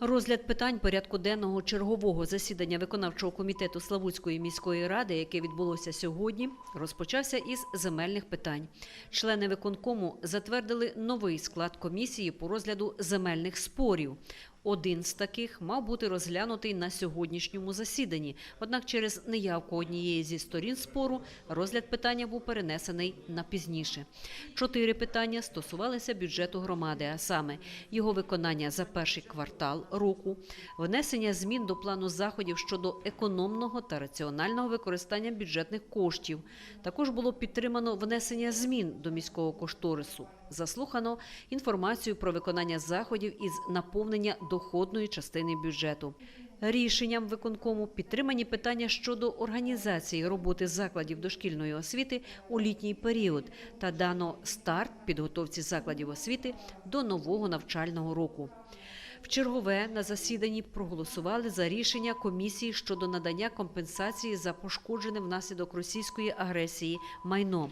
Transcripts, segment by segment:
Розгляд питань порядку денного чергового засідання виконавчого комітету Славутської міської ради, яке відбулося сьогодні, розпочався із земельних питань. Члени виконкому затвердили новий склад комісії по розгляду земельних спорів. Один з таких мав бути розглянутий на сьогоднішньому засіданні. Однак через неявку однієї зі сторін спору розгляд питання був перенесений на пізніше. Чотири питання стосувалися бюджету громади, а саме його виконання за перший квартал року, внесення змін до плану заходів щодо економного та раціонального використання бюджетних коштів. Також було підтримано внесення змін до міського кошторису. Заслухано інформацію про виконання заходів із наповнення доходної частини бюджету. Рішенням виконкому підтримані питання щодо організації роботи закладів дошкільної освіти у літній період та дано старт підготовці закладів освіти до нового навчального року. В чергове на засіданні проголосували за рішення комісії щодо надання компенсації за пошкоджене внаслідок російської агресії майно.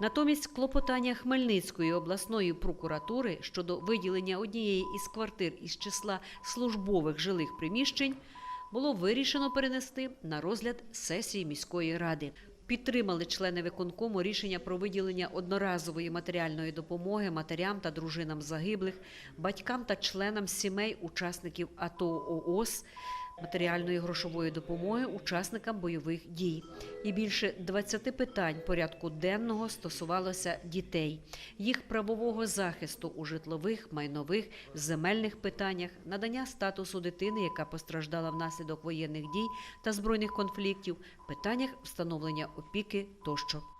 Натомість клопотання Хмельницької обласної прокуратури щодо виділення однієї із квартир із числа службових жилих приміщень було вирішено перенести на розгляд сесії міської ради. Підтримали члени виконкому рішення про виділення одноразової матеріальної допомоги матерям та дружинам загиблих, батькам та членам сімей учасників АТО ООС, матеріальної грошової допомоги учасникам бойових дій. І більше 20 питань порядку денного стосувалося дітей, їх правового захисту у житлових, майнових, земельних питаннях, надання статусу дитини, яка постраждала внаслідок воєнних дій та збройних конфліктів, питаннях встановлення опіки тощо.